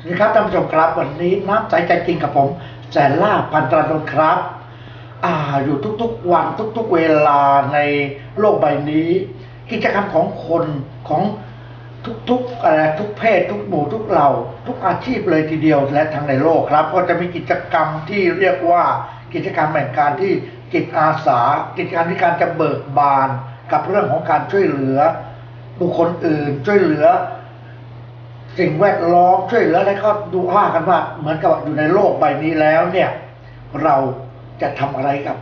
สวัสดีครับท่านผู้ชมครับวันนี้น้ำใจใจจริงกับผมแสนล่าพันตรานนท์ครับ อ่าอยู่ทุกๆวันทุกๆเวลาในโลกใบนี้ กิจกรรมของคนของทุกๆอะไรทุกเพศ ทุกหมู่ทุกเหล่า ทุกอาชีพเลยทีเดียวและทั้งในโลกครับ ก็จะมีกิจกรรมที่เรียกว่ากิจกรรมแห่งการที่จิตอาสา กิจกรรมที่การจะเบิกบาน กับเรื่องของการช่วยเหลือบุคคลอื่นช่วยเหลือ สิ่งแวดล้อมช่วยเหลืออะไรก็ดูว่ากันว่า เหมือนกับอยู่ในโลกใบนี้แล้วเนี่ยเราจะทำอะไรกับ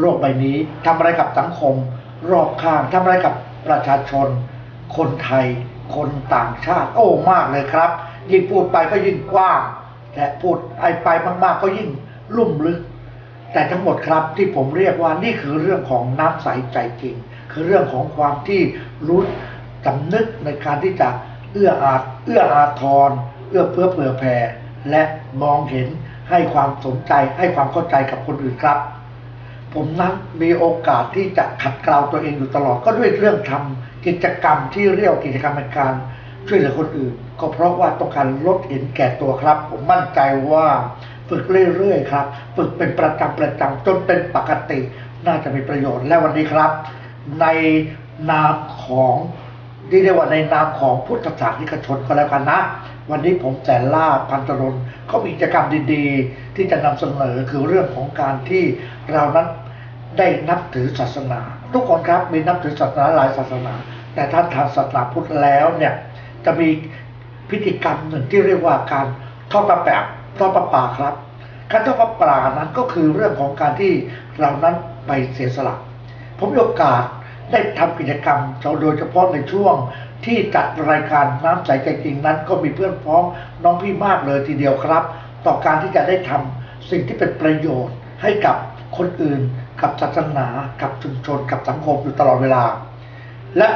โลกใบนี้ทำอะไรกับสังคม รอบข้างทำอะไรกับประชาชน คนไทย คนต่างชาติ โอ้มากเลยครับ ยิ่งพูดไปก็ยิ่งกว้างและพูดไอไปมากๆก็ยิ่งลุ่มลึก แต่ทั้งหมดครับที่ผมเรียกว่านี่คือเรื่องของน้ำใสใจจริง คือเรื่องของความที่รู้สำนึกในการที่จะ เอื้ออาทเอื้ออาทรเอื้อเฟื้อเผื่อแผ่และมองเห็นให้ความสนใจให้ความเข้าใจกับคนอื่นครับ ผมนั้นมีโอกาสที่จะขัดเกลาตัวเองอยู่ตลอดก็ด้วยเรื่องทำกิจกรรมที่เรียกกิจกรรมการช่วยเหลือคนอื่น ก็เพราะว่าต้องการลดเห็นแก่ตัวครับ ผมมั่นใจว่าฝึกเรื่อยๆครับ ฝึกเป็นประจำประจำจนเป็นปกติ น่าจะมีประโยชน์และวันนี้ครับ ในนามของ ที่เรียกว่าในนามของพุทธศาสนิกชนก็แล้วกันนะ วันนี้ผมแสนล่าพันตรนก็มีกิจกรรมดีๆ ที่จะนำเสนอคือเรื่องของการที่เรานั้นได้นับถือศาสนา ทุกคนครับมีนับถือศาสนาหลายศาสนา แต่ถ้าทางศาสนาพุทธแล้วเนี่ยจะมีพิธีกรรมหนึ่งที่เรียกว่าการทอดประแปะทอดประปาครับ การทอดประปานั้นก็คือเรื่องของการที่เรานั้นไปเสียสละผมมีโอกาส ได้ทำกิจกรรมโดยเฉพาะในช่วงที่จัดรายการน้ำใสใจจริงนั้น ก็มีเพื่อนพ้องน้องพี่มากเลยทีเดียวครับ ต่อการที่จะได้ทำสิ่งที่เป็นประโยชน์ให้กับคนอื่น กับศาสนา กับชุมชน กับสังคมอยู่ตลอดเวลา และ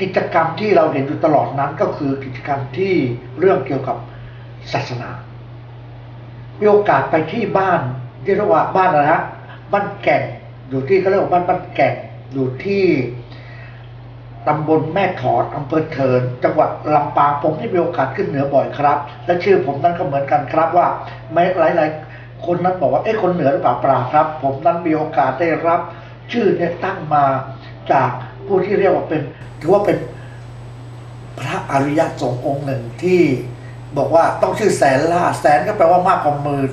กิจกรรมที่เราเห็นอยู่ตลอดนั้นก็คือกิจกรรมที่เรื่องเกี่ยวกับศาสนา มีโอกาสไปที่บ้านที่เรียกว่าบ้านอะไรฮะบ้านแก่งอยู่ที่เขาเรียกว่าบ้านบ้านแก่ง อยู่ที่ตำบลแม่ถอดอำเภอเถิน จังหวัดลำปางผมที่มีโอกาสขึ้นเหนือบ่อยครับ และชื่อผมนั้นก็เหมือนกันครับว่าไม่หลาย ๆ คนนั้นบอกว่าเอ๊ะคนเหนือหรือเปล่าเปล่าครับ ผมนั้นมีโอกาสได้รับ ชื่อเนี่ยตั้งมาจากผู้ที่เรียกว่าเป็นถือว่าเป็นพระอริยสงฆ์องค์หนึ่งที่บอกว่าต้องชื่อแสนล่าแสนก็แปลว่ามากกว่าหมื่น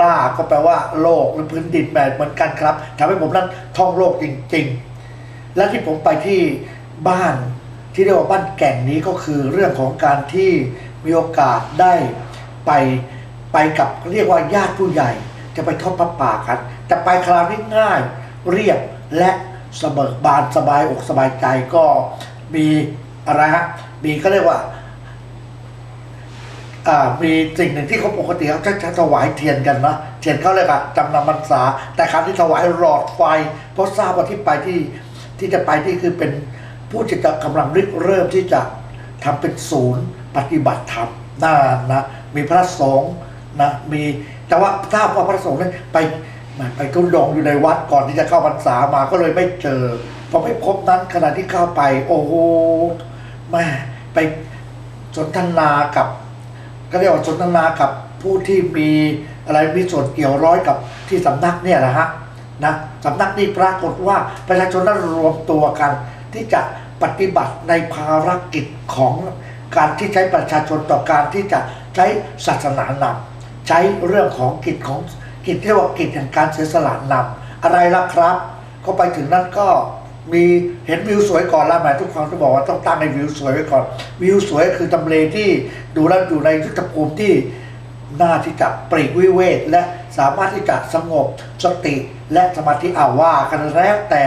ล่าก็แปลว่าโลกหรือพื้นดินแบบเหมือนกันครับทำให้ผมนั้นท่องโลกจริง ๆ และที่ผมไปที่บ้านที่เรียกว่าบ้านแก่งนี้ก็คือเรื่องของการที่มีโอกาสได้ไปไปกับเรียกว่าญาติผู้ใหญ่ จะไปทอดพระป่ากันแต่ไปคราวนี้ง่ายเรียบและเสมอบานสบายอกสบายใจก็มีอะไรฮะมีก็เรียกว่ามีสิ่งหนึ่งที่เขาปกติเขาจะถวายเทียนกันนะเทียนเขาเรียกอะจำนำพรรษา แต่ครั้งที่ถวายหลอดไฟ เพราะทราบว่าที่ไปที่ ที่จะไปที่คือเป็นผู้ที่จะกำลังริเริ่มที่จะทำเป็นศูนย์ปฏิบัติธรรมน่านะมีพระสงฆ์นะมีแต่ว่าทราบว่าพระสงฆ์นั้นไปไปทุดงอยู่ในวัดก่อนที่จะเข้าพรรษามาก็เลยไม่เจอพอไม่พบนั้นขณะที่เข้าไป โอ้โหแม่ไปสนทนากับ ก็เรียกว่าสนทนากับผู้ที่มีอะไรมีส่วนเกี่ยวร้อยกับที่สำนักเนี่ยนะฮะ นะสำนักนี้ปรากฏว่าประชาชนนั้นรวมตัวกัน ที่จะปฏิบัติในภารกิจของการที่ใช้ประชาชนต่อการที่จะใช้ศาสนานำใช้เรื่องของกิจของกิจที่เรียกว่ากิจแห่งการเสียสละนำอะไรล่ะครับ ก็ไปถึงนั้นก็มีเห็นวิวสวยก่อนละหมายทุกคนก็บอกว่าต้องตั้งในวิวสวยไว้ก่อน วิวสวยคือตำเลที่ดูแลอยู่ในยุทธภูมิที่น่าที่จะปรีกวิเวกและสามารถที่จะสงบสติ และสมาธิอาว่ากันแล้วแต่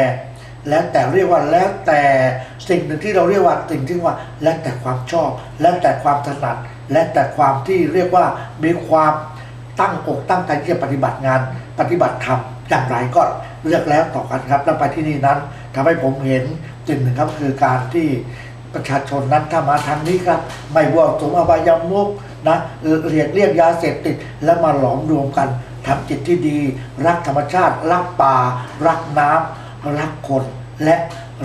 แล้วแต่เรียกว่าแล้วแต่สิ่งหนึ่งที่เราเรียกว่าสิ่งที่ว่า แล้วแต่ความชอบ แล้วแต่ความถนัด และแต่ความที่เรียกว่ามีความตั้งอกตั้งใจที่จะปฏิบัติงาน ปฏิบัติธรรมอย่างไรก็เลือกแล้วต่อกันครับแล้วไปที่นี่นั้นทำให้ผมเห็นสิ่งหนึ่งครับคือการที่ประชาชนนั้นถ้ามาทางนี้ครับ ไม่ว่าสมอบายามุกนะเรียกเรียกยาเสพติดแล้วมาหลอมรวมกัน ทำจิตที่ดี รักธรรมชาติ รักป่า รักน้ำรักคน และ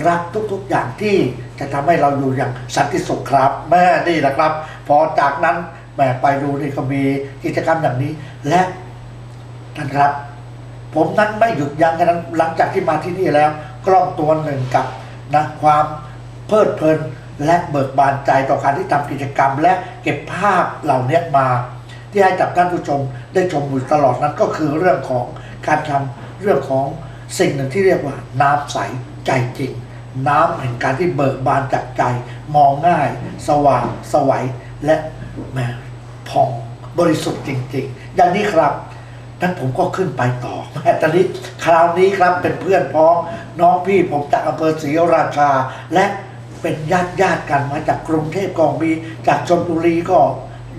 รักทุกๆอย่างที่จะทำให้เราอยู่อย่างสันติสุขครับแม่นี่แหละครับ พอจากนั้นแหมไปดูนี่ก็มีกิจกรรมอย่างนี้ และท่านครับ ผมนั้นไม่หยุดยั้งกันนั้นหลังจากที่มาที่นี่แล้ว กล้องตัวหนึ่งกับนะความเพลิดเพลินและเบิกบานใจต่อการที่ทำกิจกรรมและเก็บภาพเหล่านี้มา ที่ให้กับท่านผู้ชมได้ชมอยู่ตลอดนั้นก็คือเรื่องของการทำเรื่องของสิ่งหนึ่งที่เรียกว่าน้ำใสใจจริง น้ำแห่งการที่เบิกบานจากใจ มองง่าย สว่างสวัยและแหมผ่องบริสุทธิ์จริง ๆ อย่างนี้ครับนั้นผมก็ขึ้นไปต่อแต่ตอนนี้คราวนี้ครับเป็นเพื่อนพ้องน้องพี่ผมจากอำเภอศรีราชา และเป็นญาติญาติกันมาจากกรุงเทพกองบีจากชลบุรีก็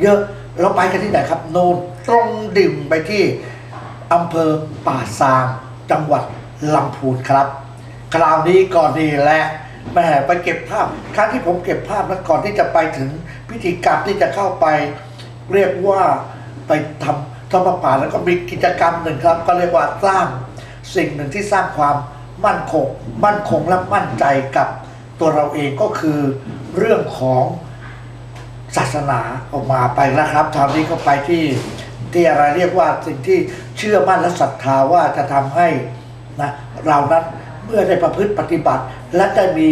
เยอะ เราไปกันที่ไหนครับ โนนตรงดิ่มไปที่อำเภอป่าซางจังหวัดลำพูนครับ คราวนี้ก่อนนี่แหละแม่ไปเก็บภาพ ครั้งที่ผมเก็บภาพนั้นก่อนที่จะไปถึงพิธีกรรมที่จะเข้าไป เรียกว่าไปทำทอดป่าแล้วก็มีกิจกรรมหนึ่งครับ ก็เรียกว่าสร้างสิ่งหนึ่งที่สร้างความมั่นคง มั่นคงและมั่นใจกับตัวเราเองก็คือเรื่องของ ศาสนาออกมาไปแล้วครับคราวนี้ก็ไปที่ที่อะไรเรียกว่าสิ่งที่เชื่อมั่นและศรัทธาว่าจะทำให้นะเรานั้นเมื่อได้ประพฤติปฏิบัติ และได้มี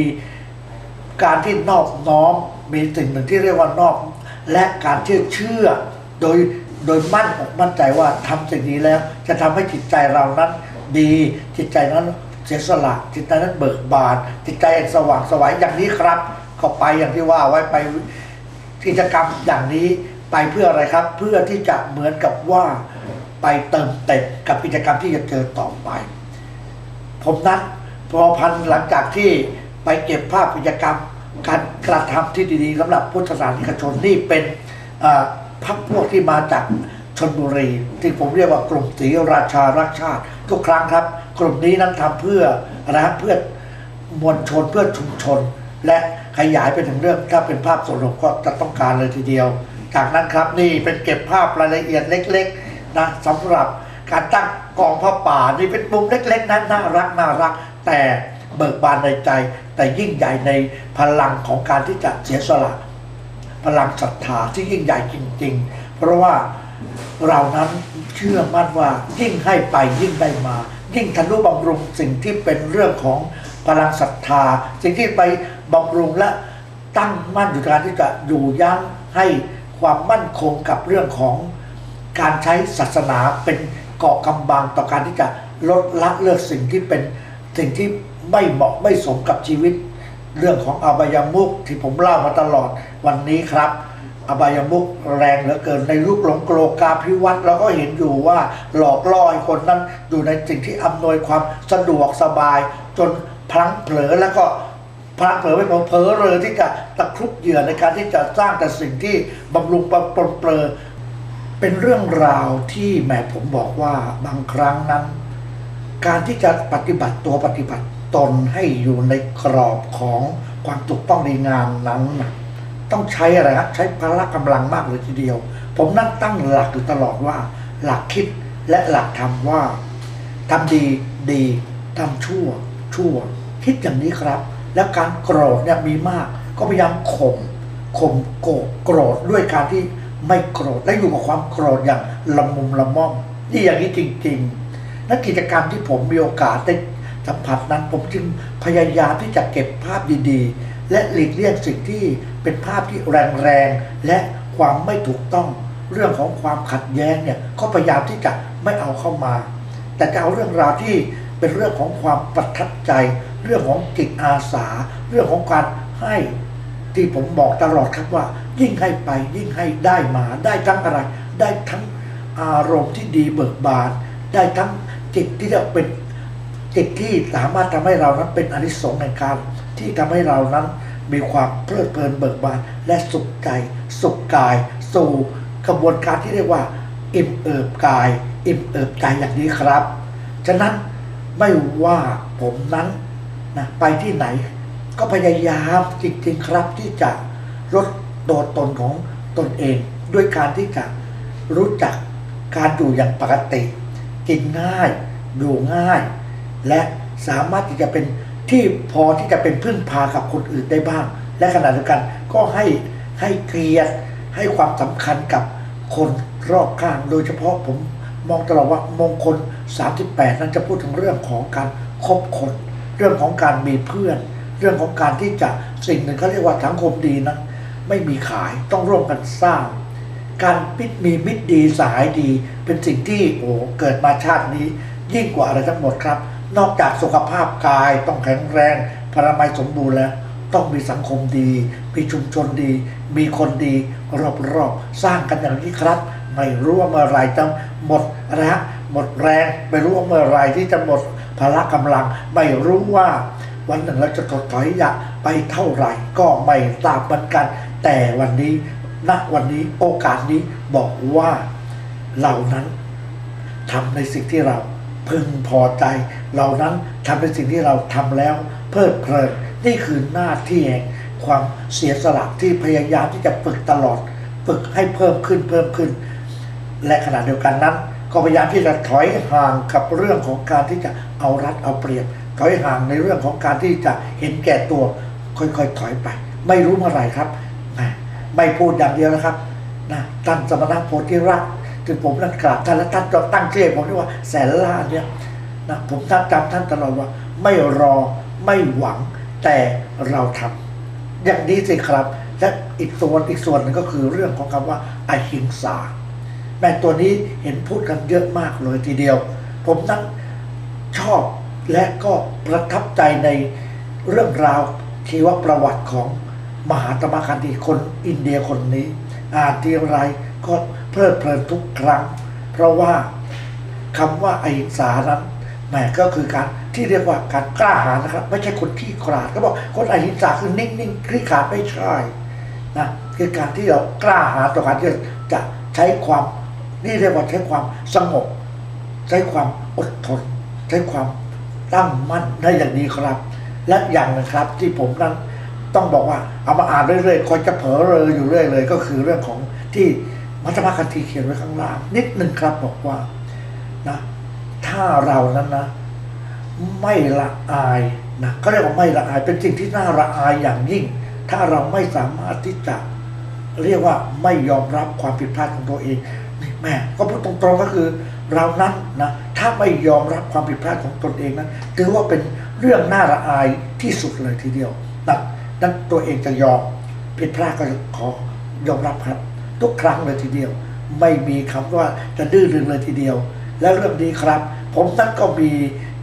การที่นอบน้อมมีสิ่งหนึ่งที่เรียกว่านอบและการที่เชื่อโดยโดยมั่นอกมั่นใจว่าทำสิ่งนี้แล้ว จะทำให้จิตใจเรานั้นดีจิตใจนั้นเสียสละจิตใจนั้นเบิกบานจิตใจสว่างไสวัยอย่างนี้ครับ ก็ไปอย่างที่ว่าไว้ไป กิจกรรมอย่างนี้ไปเพื่ออะไรครับ เพื่อที่จะเหมือนกับว่าไปเติมเต็มกับกิจกรรมที่จะเจอต่อไป ผมนั้นพอพันหลังจากที่ไปเก็บภาพกิจกรรม การกระทำที่ดีๆสำหรับพุทธศาสนิกชนนี่เป็นพักพวกที่มาจากชนบุรี ที่ผมเรียกว่ากลุ่มศรีราชารักชาติ ทุกครั้งครับ กลุ่มนี้นั้นทำเพื่ออะไรครับเพื่อมวลชนเพื่อชุมชน และขยายไปถึงเรื่องถ้าเป็นภาพสรุปก็จะต้องการเลยทีเดียว จากนั้นครับนี่เป็นเก็บภาพรายละเอียดเล็กๆนะสำหรับการตั้งกองผ้าป่านี่เป็นมุมเล็กๆนั้นน่ารักน่ารัก แต่เบิกบานในใจ แต่ยิ่งใหญ่ในพลังของการที่จะเสียสละพลังศรัทธาที่ยิ่งใหญ่จริง ๆ เพราะว่าเรานั้นเชื่อมั่นว่ายิ่งให้ไปยิ่งได้มา ยิ่งทะนุบำรุงสิ่งที่เป็นเรื่องของพลังศรัทธา สิ่งที่ไป บำรุงและตั้งมั่นอยู่การที่จะอยู่ยั้งให้ความมั่นคงกับเรื่องของการใช้ศาสนาเป็นเกาะกำบังต่อการที่จะลดละเลิกสิ่งที่เป็นสิ่งที่ไม่เหมาะไม่สมกับชีวิต เรื่องของอบายามุกที่ผมเล่ามาตลอดวันนี้ครับ อบายามุกแรงเหลือเกินในรูปหลงโกรกาพิวัตรเราก็เห็นอยู่ว่าหลอกล่อให้คนนั้นอยู่ในสิ่งที่อำนวยความสะดวกสบาย จนพลั้งเผลอแล้วก็ พระเผลอไม่พอเผลอเลยที่จะตะครุบเหยื่อในการที่จะสร้างแต่สิ่งที่บำรุงปรนเปรอเป็นเรื่องราวที่แหมผมบอกว่าบางครั้งนั้น การที่จะปฏิบัติตัวปฏิบัติตนให้อยู่ในกรอบของความถูกต้องดีงามนั้น ต้องใช้อะไรฮะใช้พละกำลังมากเลยทีเดียว ผมนั่งตั้งหลักอยู่ตลอดว่า หลักคิดและหลักทำว่าทำดีดีทำชั่ว ชั่ว คิดอย่างนี้ครับ แล้วการโกรธเนี่ยมีมาก ก็พยายามข่มข่มโกรธโกรธด้วยการที่ไม่โกรธและอยู่กับความโกรธอย่างละมุมละม่อมนี่อย่างนี้จริงๆและกิจกรรมที่ผมมีโอกาสได้สัมผัสนั้นผมจึงพยายามที่จะเก็บภาพดีๆ และหลีกเลี่ยงสิ่งที่เป็นภาพที่แรงๆ และความไม่ถูกต้องเรื่องของความขัดแย้งเนี่ยก็พยายามที่จะไม่เอาเข้ามา แต่จะเอาเรื่องราวที่เป็นเรื่องของความประทับใจ เรื่องของจิตอาสา เรื่องของการให้ที่ผมบอกตลอดครับว่า ยิ่งให้ไปยิ่งให้ได้มาได้ทั้งอะไร ได้ทั้งอารมณ์ที่ดีเบิกบาน ได้ทั้งจิตที่จะเป็นจิตที่สามารถทำให้เรานั้นเป็นอนิสงส์ในการที่ทำให้เรานั้นมีความเพลิดเพลินเบิกบานและสุขใจสุขกาย สู่กระบวนการที่เรียกว่า อิ่มเอิบกาย อิ่มเอิบใจอย่างนี้ครับ ฉะนั้นไม่ว่าผมนั้น นะไปที่ไหน ก็พยายามจริงๆครับที่จะลดตัวตนของตนเอง ด้วยการที่จะรู้จักการอยู่อย่างปกติ กินง่ายอยู่ง่าย และสามารถที่จะเป็นที่พอที่จะเป็นพึ่งพากับคนอื่นได้บ้าง และขณะเดียวกันก็ให้ให้เกียรติให้ความสำคัญกับคนรอบข้างโดยเฉพาะผมมองตลอดว่ามงคล 38 นั้นจะพูดถึงเรื่องของการคบคน เรื่องของการมีเพื่อน เรื่องของการที่จะสิ่งหนึ่งเขาเรียกว่าสังคมดีนั้นไม่มีขายต้องร่วมกันสร้าง การมิตรมีมิตรดีสายดี เป็นสิ่งที่โอ้เกิดมาชาตินี้ ยิ่งกว่าอะไรทั้งหมดครับ นอกจากสุขภาพกายต้องแข็งแรงพลามัยสมบูรณ์แล้ว ต้องมีสังคมดี มีชุมชนดี มีคนดี รอบๆสร้างกันอย่างนี้ครับ ไม่รู้ว่าเมื่อไรจะหมดแรงหมดแรงไม่รู้ว่าเมื่อไรที่จะหมด พละกำลังไม่รู้ว่าวันหนึ่งเราจะถดถอยอยากไปเท่าไหร่ก็ไม่ทราบเหมือนกัน แต่วันนี้ณวันนี้โอกาสนี้บอกว่าเรานั้นทำในสิ่งที่เราพึงพอใจ เรานั้นทำในสิ่งที่เราทำแล้ว เพลิดเพลินนี่คือหน้าที่แห่งความเสียสละที่พยายามที่จะฝึกตลอด ฝึกให้เพิ่มขึ้นเพิ่มขึ้น และขณะเดียวกันนั้น ก็พยายามที่จะถอยห่างกับเรื่องของการที่จะเอารัดเอาเปรียบถอยห่างในเรื่องของการที่จะเห็นแก่ตัว ค่อยๆถอยไป ไม่รู้เมื่อไหร่ครับไม่พูดอย่างเดียวนะครับนะท่านสมณะโพธิรักถึงผมนั่นกราบท่านและท่านก็ตั้งชื่อผมเรียกว่าแสนล่าเนี่ยนะผมท่านจำท่านตลอดว่า ไม่รอไม่หวังแต่เราทำอย่างนี้สิครับ และอีกส่วนอีกส่วนหนึ่งก็คือเรื่องของคำว่าอหิงสา แม่ตัวนี้เห็นพูดกันเยอะมากเลยทีเดียว ผมนั้นชอบและก็ประทับใจในเรื่องราวชีวประวัติของมหาตมะคันธีคนอินเดียคนนี้ อ่านทีไรก็เพลิดเพลินทุกครั้ง เพราะว่าคำว่าอหิงสานั้นแหมก็คือการที่เรียกว่าการกล้าหาญนะครับ ไม่ใช่คนขี้ขลาดก็บอกคนอหิงสาคือนิ่งๆคลี่ขาดไม่ใช่นะคือการที่เรากล้าหาญต่อการที่จะใช้ความ นี่เรียกว่าใช้ความสงบ ใช้ความอดทน ใช้ความตั้งมั่นได้อย่างนี้ครับ และอย่างนึงครับ ที่ผมนั้นต้องบอกว่าเอามาอ่านเรื่อยๆคอยจะเผลอเลยอยู่เรื่อยเลย ก็คือเรื่องของที่มัธรรมคันธีเขียนไว้ข้างล่าง นิดหนึ่งครับบอกว่านะถ้าเรานั้นนะ ไม่ละอายนะเขาเรียกว่าไม่ละอายเป็นสิ่งที่น่าละอายอย่างยิ่ง ถ้าเราไม่สามารถที่จะเรียกว่าไม่ยอมรับความผิดพลาดของตัวเอง นี่แม่ก็พูดตรงๆก็คือเรานั้นนะถ้าไม่ยอมรับความผิดพลาดของตนเองนั้นถือว่าเป็นเรื่องน่าละอายที่สุดเลยทีเดียวนะนั้นตัวเองจะยอมผิดพลาดก็ขอยอมรับครับ ทุกครั้งเลยทีเดียว ไม่มีคำว่าจะดื้อดึงเลยทีเดียว และเรื่องนี้ครับ ผมนั้นก็มี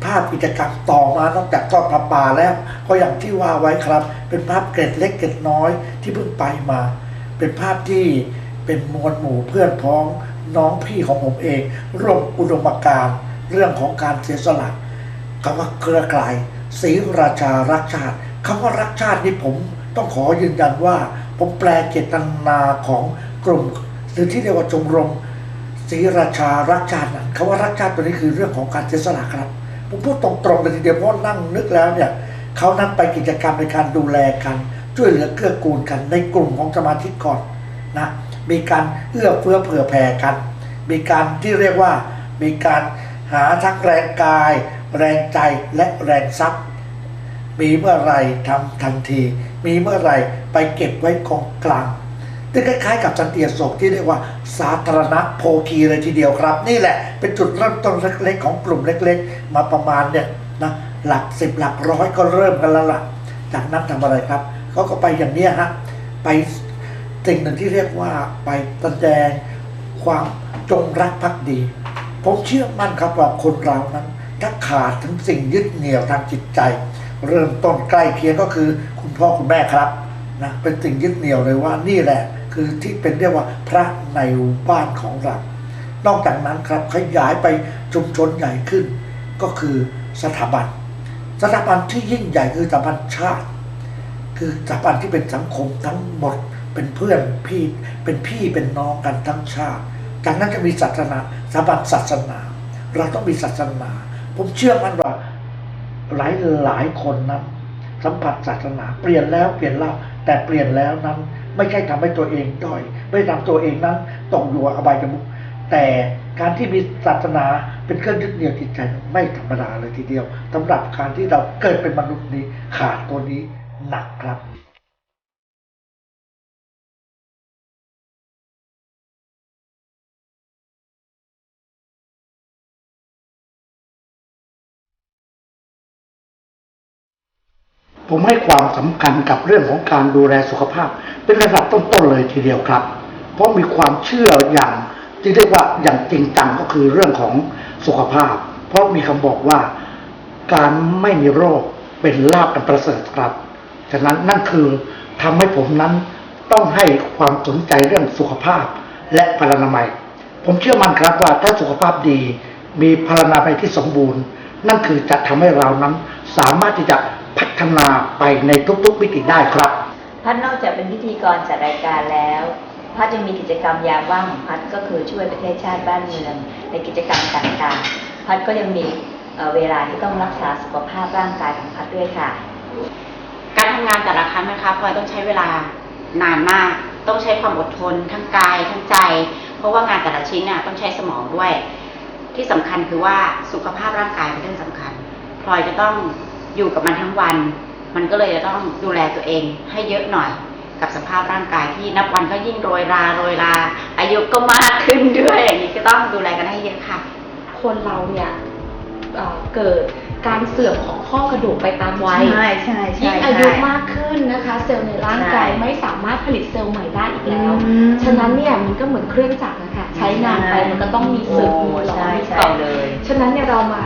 ภาพกิจกรรมต่อมานอกจากทอดพระป่าแล้ว ก็อย่างที่ว่าไว้ครับ เป็นภาพเกร็ดเล็กเกร็ดน้อยที่เพิ่งไปมา เป็นภาพที่ เป็นมวลหมู่เพื่อนพ้องน้องพี่ของผมเอง ร่วมอุดมการณ์เรื่องของการเสียสละคำว่าเครือข่ายศรีราชารักชาติคำว่ารักชาตินี่ผมต้องขอยืนยันว่า ผมแปลเจตนาของกลุ่ม หรือที่เรียกว่าชมรมศรีราชารักชาตินั้นคำว่ารักชาติตัวนี้คือเรื่องของการเสียสละครับ ผมพูดตรงๆเลยทีเดียวเพราะนั่งนึกแล้วเนี่ยเขานั้นไปกิจกรรมในการดูแลกัน ช่วยเหลือเกื้อกูลกันในกลุ่มของสมาชิกก่อนนะ มีการเอื้อเฟื้อเผื่อแผ่กัน มีการที่เรียกว่า มีการหาทั้งแรงกาย แรงใจและแรงทรัพย์ มีเมื่อไรทำทันที มีเมื่อไรไปเก็บไว้กองกลางซึ่คล้ายๆกับสันเติอโศกที่เรียกว่าสาธารณโภคีเลยทีเดียวครับ นี่แหละเป็นจุดเริ่มต้นเล็กๆ ของกลุ่มเล็กๆ มาประมาณเนี่ยนะหลักสิบหลักร้อยก็เริ่มกันแล้วล่ะจากนั้นทำอะไรครับเขาก็ไปอย่างนี้ฮะไป สิ่งหนึ่งที่เรียกว่าไปแสดงความจงรักภักดี ผมเชื่อมั่นครับว่าคนเรานั้นถ้าขาดทั้งสิ่งยึดเหนี่ยวทางจิตใจ เริ่มต้นใกล้เคียงก็คือคุณพ่อคุณแม่ครับนะเป็นสิ่งยึดเหนี่ยวเลยว่านี่แหละ คือที่เป็นเรียกว่าพระในบ้านของเรา นอกจากนั้นครับขยายไปชุมชนใหญ่ขึ้น ก็คือสถาบัน สถาบันที่ยิ่งใหญ่คือสถาบันชาติ คือสถาบันที่เป็นสังคมทั้งหมด เป็นเพื่อนพี่เป็นพี่เป็นน้องกันทั้งชาติจากนั้นจะมีศาสนาสถาบันศาสนา เราต้องมีศาสนา ผมเชื่อมันว่าหลายหลายคนนั้นสัมผัสศาสนา เปลี่ยนแล้วเปลี่ยนเล่าแต่เปลี่ยนแล้วนั้น ไม่ใช่ทำให้ตัวเองด้อยไม่ทำตัวเองนั้นตกอยู่อบายมุขแต่การที่มีศาสนาเป็นเครื่องยึดเหนี่ยวจิตใจไม่ธรรมดาเลยทีเดียวสำหรับการที่เราเกิดเป็นมนุษย์นี้ขาดตัวนี้หนักครับ ผมให้ความสำคัญกับเรื่องของการดูแลสุขภาพ เป็นระดับต้นๆเลยทีเดียวครับ เพราะมีความเชื่ออย่างที่เรียกว่าอย่างจริงจังก็คือเรื่องของสุขภาพ เพราะมีคำบอกว่าการไม่มีโรคเป็นลาภอันประเสริฐครับฉะนั้นนั่นคือทำให้ผมนั้นต้องให้ความสนใจเรื่องสุขภาพและพลานามัย ผมเชื่อมั่นครับว่าถ้าสุขภาพดีมีพลานามัยที่สมบูรณ์ นั่นคือจะทำให้เรานั้นสามารถที่จะ พัฒนาไปในทุกๆมิติได้ครับ พัดนอกจากเป็นพิธีกรจัดรายการแล้วพัดยังมีกิจกรรมยามว่างของพัดก็คือช่วยประเทศชาติบ้านเมืองในกิจกรรมต่างๆ พัดก็ยังมีเอ่อเวลาที่ต้องรักษาสุขภาพร่างกายของพัดด้วยค่ะ การทำงานแต่ละครั้งนะคะพลอยต้องใช้เวลานานมาก ต้องใช้ความอดทน ทั้งกายทั้งใจ เพราะว่างานแต่ละชิ้นน่ะต้องใช้สมองด้วย ที่สำคัญคือว่าสุขภาพร่างกายเป็นเรื่องสำคัญพลอยจะต้อง อยู่กับมันทั้งวัน มันก็เลยจะต้องดูแลตัวเองให้เยอะหน่อย กับสภาพร่างกายที่นับวันก็ยิ่งโรยราโรยรา อายุก็มากขึ้นด้วยอย่างนี้ก็ต้องดูแลกันให้เยอะค่ะ คนเราเนี่ยเอ่อเกิดการเสื่อมของข้อกระดูกไปตามวัย ใช่ใช่ใช่ยิ่งอายุใช่มากขึ้นนะคะ เซลล์ในร่างกายใช่ไม่สามารถผลิตเซลล์ใหม่ได้อีกแล้วอืมฉะนั้นเนี่ยมันก็เหมือนเครื่องจักรนะคะใช้งานไปมันก็ต้องมีสึกโอ้มีหลอใช่มีใช่ต่อเลยฉะนั้นเนี่ยเรามา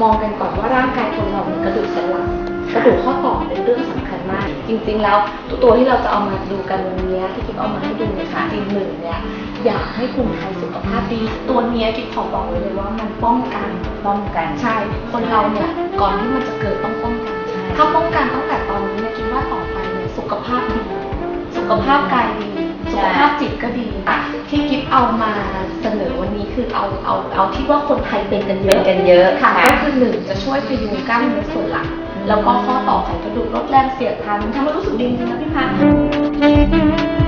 มองกันก่อนว่าร่างกายคนเราเนี่ยกระดูกสันหลังกระดูกข้อต่อเป็นเรื่องสำคัญมาก จริง ๆ แล้วตัวที่เราจะเอามาดูกันวันนี้ที่กิ๊บเอามาให้ดูเนี่ยค่ะจริงๆหนึ่งเนี่ยอยากให้คนไทยสุขภาพดี ตัวเนี้ยกิ๊บขอบอกไว้เลยว่ามันป้องกันป้องกันใช่ คนเราเนี่ยก่อนที่มันจะเกิดต้องป้องกันใช่ถ้าป้องกันตั้งแต่ตอนนี้เนี่ยคิดว่าต่อไปเนี่ยสุขภาพดีสุขภาพกายดี สุขภาพจิตก็ดี ที่กิฟเอามาเสนอวันนี้คือเอาเอาเอาที่ว่าคนไทยเป็นกันเยเป็นอะกันเยอะค่ะค่ะก็คือหนึ่งจะช่วยพยุงกล้ามเนื้อส่วนหลังแล้วก็ข้อต่อไขกระดูกลดแรงเสียดทานทำให้รู้สึกดีจริงๆนะพี่พัฒน์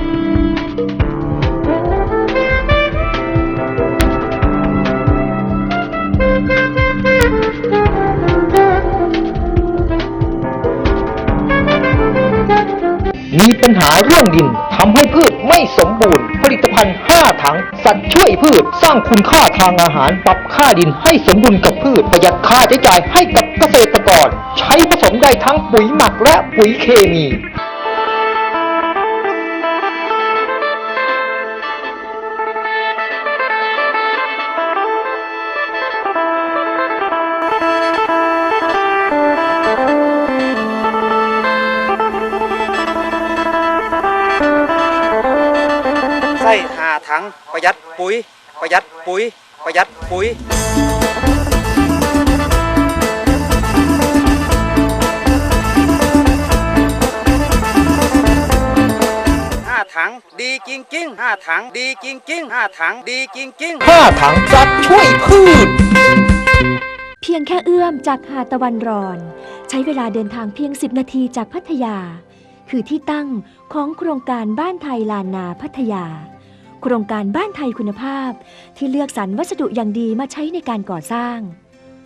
มีปัญหาเรื่องดินทำให้พืช ไม่สมบูรณ์ ผลิตภัณฑ์ 5 ถัง สัตว์ช่วยพืช สร้างคุณค่าทางอาหาร ปรับค่าดินให้สมดุลกับพืช ประหยัดค่าใช้จ่ายให้กับเกษตรกร ใช้ผสมได้ทั้งปุ๋ยหมักและปุ๋ยเคมี ถังประหยัดปุ๋ย ประหยัดปุ๋ย ประหยัดปุ๋ยห้าถังดีจริงจริงๆห้าถังดีจริงจริงๆห้าถังดีจริงจริงๆ5ถังสัตว์ช่วยพืช เพียงแค่เอื้อมจากหาดตะวันรอน ใช้เวลาเดินทางเพียง 10 นาทีจากพัทยา คือที่ตั้งของโครงการบ้านไทยลานนาพัทยา โครงการบ้านไทยคุณภาพ ที่เลือกสรรวัสดุอย่างดีมาใช้ในการก่อสร้าง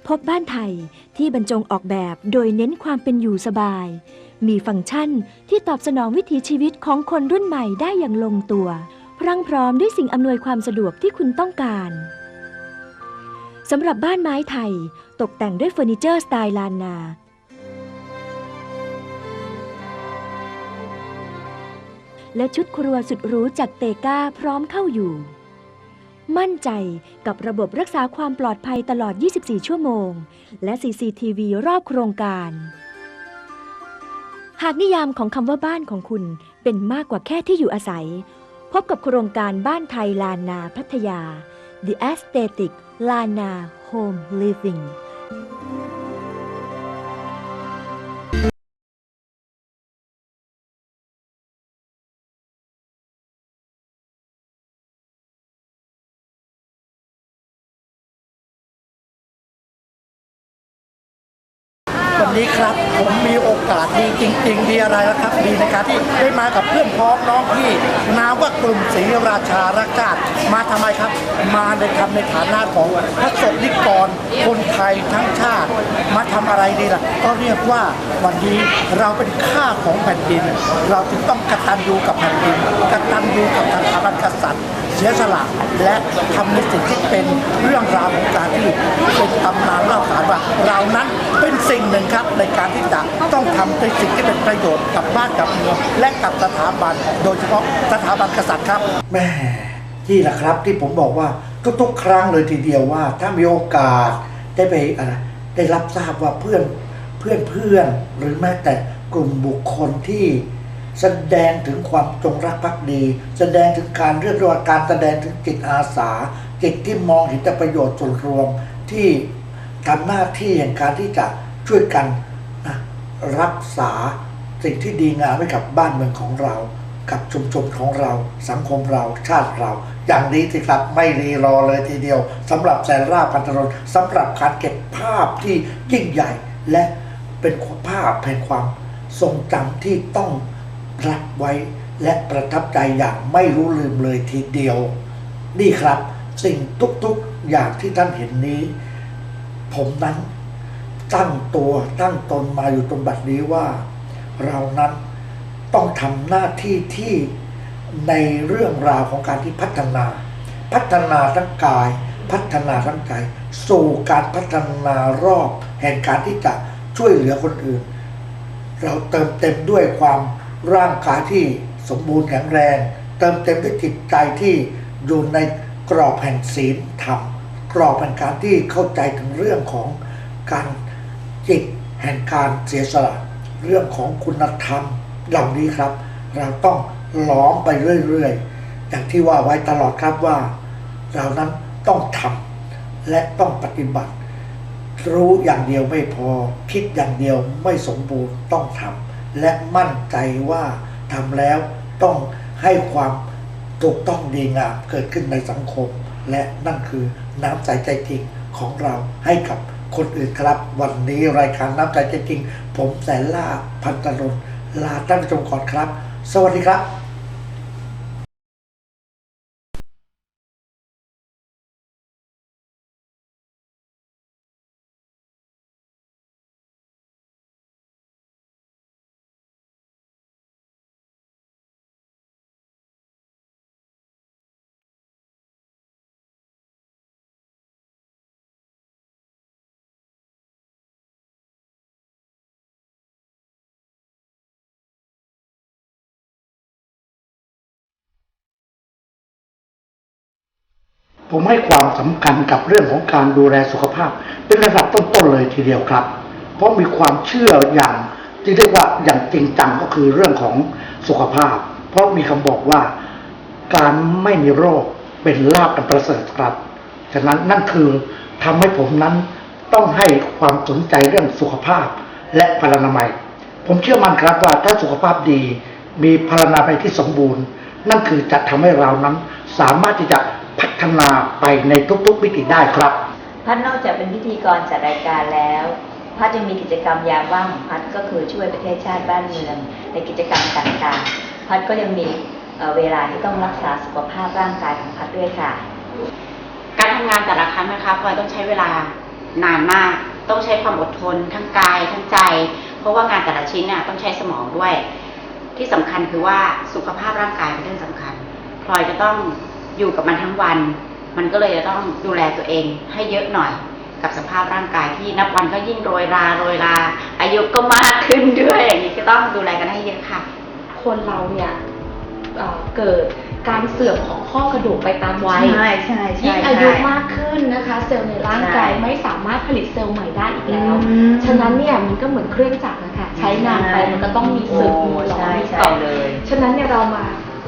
พบบ้านไทยที่บรรจงออกแบบโดยเน้นความเป็นอยู่สบาย มีฟังก์ชันที่ตอบสนองวิถีชีวิตของคนรุ่นใหม่ได้อย่างลงตัว พรั่งพร้อมด้วยสิ่งอำนวยความสะดวกที่คุณต้องการสำหรับบ้านไม้ไทย ตกแต่งด้วยเฟอร์นิเจอร์สไตล์ลานนา และชุดครัวสุดหรูจากเตก้าพร้อมเข้าอยู่ มั่นใจกับระบบรักษาความปลอดภัยตลอด 24 ชั่วโมง และ CCTV รอบโครงการ หากนิยามของคำว่าบ้านของคุณเป็นมากกว่าแค่ที่อยู่อาศัย พบกับโครงการบ้านไทยลานนาพัทยา The Aesthetic Lana Home Living นี้ครับ ผมมีโอกาสดีจริง ๆ ดีอะไรแล้วครับดีในการที่ได้มากับเพื่อนพ้องน้องพี่นามว่ากลุ่มศรีราชารักชาติมาทำไมครับ มาในทำในฐานะของพระสงฆ์นิกรคนไทยทั้งชาติ มาทำอะไรดีล่ะ ก็เรียกว่าวันนี้เราเป็นข้าของแผ่นดิน เราจึงต้องกตัญญูกับแผ่นดินกตัญญูกับสถาบันกษัตริย์ เสียสละและทำในสิ่งที่เป็นเรื่องราวของการที่เป็นตำนานเล่าขานว่าเรานั้นเป็นสิ่งหนึ่งครับในการที่จะต้องทำในสิ่งที่เป็นประโยชน์กับบ้านกับเมืองและกับสถาบัน โดยเฉพาะสถาบันกษัตริย์ครับแม่ที่แหละครับที่ผมบอกว่าทุกๆครั้งเลยทีเดียวว่า ถ้ามีโอกาสได้ไปอะไรได้รับทราบว่าเพื่อนเพื่อนเพื่อนหรือแม้แต่กลุ่มบุคคลที่ แสดงถึงความจงรักภักดี แสดงถึงการเรียกว่าการแสดงถึงจิตอาสา จิตที่มองเห็นแต่ประโยชน์ส่วนรวมที่ทำหน้าที่แห่งการที่จะช่วยกันนะรักษาสิ่งที่ดีงามไว้กับบ้านเมืองของเรา กับชุมชนของเรา สังคมเราชาติเรา อย่างนี้สิครับไม่รีรอเลยทีเดียวสำหรับแสนราพันธรนสำหรับการเก็บภาพที่ยิ่งใหญ่ และเป็นภาพแห่งความทรงจำที่ต้อง รับไว้และประทับใจอย่างไม่รู้ลืมเลยทีเดียว นี่ครับ สิ่งทุกๆอย่างที่ท่านเห็นนี้ ผมนั้นตั้งตัวตั้งตนมาอยู่ตรงบัดนี้ว่า เรานั้นต้องทำหน้าที่ที่ในเรื่องราวของการที่พัฒนา พัฒนาทั้งกาย พัฒนาทั้งใจสู่การพัฒนารอบแห่งการที่จะช่วยเหลือคนอื่น เราเติมเต็มด้วยความ ร่างกายที่สมบูรณ์แข็งแรง เติมเต็มด้วยจิตใจที่อยู่ในกรอบแห่งศีลธรรม กรอบแห่งการที่เข้าใจถึงเรื่องของการจิตแห่งการเสียสละเรื่องของคุณธรรมเหล่านี้ครับ เราต้องล้อมไปเรื่อยๆ อย่างที่ว่าไว้ตลอดครับว่า เรานั้นต้องทำและต้องปฏิบัติ รู้อย่างเดียวไม่พอ คิดอย่างเดียวไม่สมบูรณ์ต้องทำ และมั่นใจว่าทำแล้วต้องให้ความถูกต้องดีงามเกิดขึ้นในสังคม และนั่นคือน้ำใจใจจริงของเราให้กับคนอื่นครับ วันนี้รายการน้ำใจใจจริง ผมแสนล่าพันตรนลาท่านผู้ชมก่อนครับ สวัสดีครับ ผมให้ความสำคัญกับเรื่องของการดูแลสุขภาพ เป็นระดับต้นๆเลยทีเดียวครับ เพราะมีความเชื่ออย่างที่เรียกว่าอย่างจริงจังก็คือเรื่องของสุขภาพ เพราะมีคำบอกว่าการไม่มีโรคเป็นลาภอันประเสริฐครับฉะนั้นนั่นคือทำให้ผมนั้นต้องให้ความสนใจเรื่องสุขภาพและพลานามัย ผมเชื่อมั่นครับว่าถ้าสุขภาพดีมีพลานามัยที่สมบูรณ์ นั่นคือจะทำให้เรานั้นสามารถที่จะ พัฒนาไปในทุกๆมิติได้ครับ พัดนอกจากเป็นพิธีกรจัดรายการแล้วพัดยังมีกิจกรรมยามว่างของพัดก็คือช่วยประเทศชาติบ้านเมืองในกิจกรรมต่างๆ พัดก็ยังมีเอ่อเวลาที่ต้องรักษาสุขภาพร่างกายของพัดด้วยค่ะ การทำงานแต่ละครั้งนะคะพลอยต้องใช้เวลานานมาก ต้องใช้ความอดทน ทั้งกายทั้งใจ เพราะว่างานแต่ละชิ้นน่ะต้องใช้สมองด้วย ที่สำคัญคือว่าสุขภาพร่างกายเป็นเรื่องสำคัญพลอยจะต้อง อยู่กับมันทั้งวัน มันก็เลยจะต้องดูแลตัวเองให้เยอะหน่อย กับสภาพร่างกายที่นับวันก็ยิ่งโรยราโรยรา อายุก็มากขึ้นด้วยอย่างนี้ก็ต้องดูแลกันให้เยอะค่ะ คนเราเนี่ยเอ่อเกิดการเสื่อมของข้อกระดูกไปตามวัยใช่ใช่ใช่ยิ่งอายุใช่มากขึ้นนะคะ เซลล์ในร่างกายใช่ไม่สามารถผลิตเซลล์ใหม่ได้อีกแล้วอืมฉะนั้นเนี่ยมันก็เหมือนเครื่องจักรนะคะ ใช้นานไปมันก็ต้องมีเสื่อมโอ้มีหลอใช่มีใช่ต่อเลย ฉะนั้นเนี่ยเรามา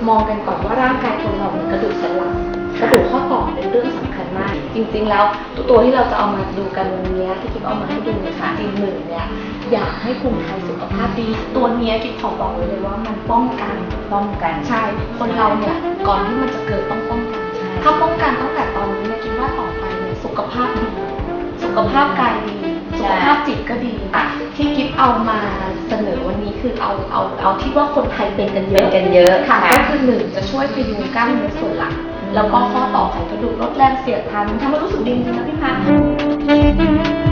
มองกันก่อนว่าร่างกายคนเราเนี่ยกระดูกสันหลังกระดูกข้อต่อเป็นเรื่องสำคัญมาก จริงๆแล้วตัวที่เราจะเอามาดูกันวันนี้ที่กิ๊บเอามาให้ดูเนะคะจริงหนึ่งเนี่ยอยากให้คนไทยสุขภาพดี ตัวเนี้ยกิ๊บขอบอกไว้เลยว่ามันป้องกันป้องกันใช่ คนเราเนี่ยก่อนที่มันจะเกิดต้องป้องกันใช่ถ้าป้องกันตั้งแต่ตอนนี้เนี่ยคิดว่าต่อไปเนี่ยสุขภาพดีสุขภาพกายดีสุขภาพจิตก็ดีอะ ที่กิฟเอามาเสนอวันนี้คือเอาเอาเอาที่ว่าคนไทยเป็นกันเยเป็นอะกันเยอะค่ะค่ะ ก็คือหนึ่งจะช่วยพยุงกล้ามเนื้อส่วนหลังแล้วก็ข้อต่อไขกระดูกลดแรงเสียดทานทำให้รู้สึกดีจริงๆนะพี่พัฒน์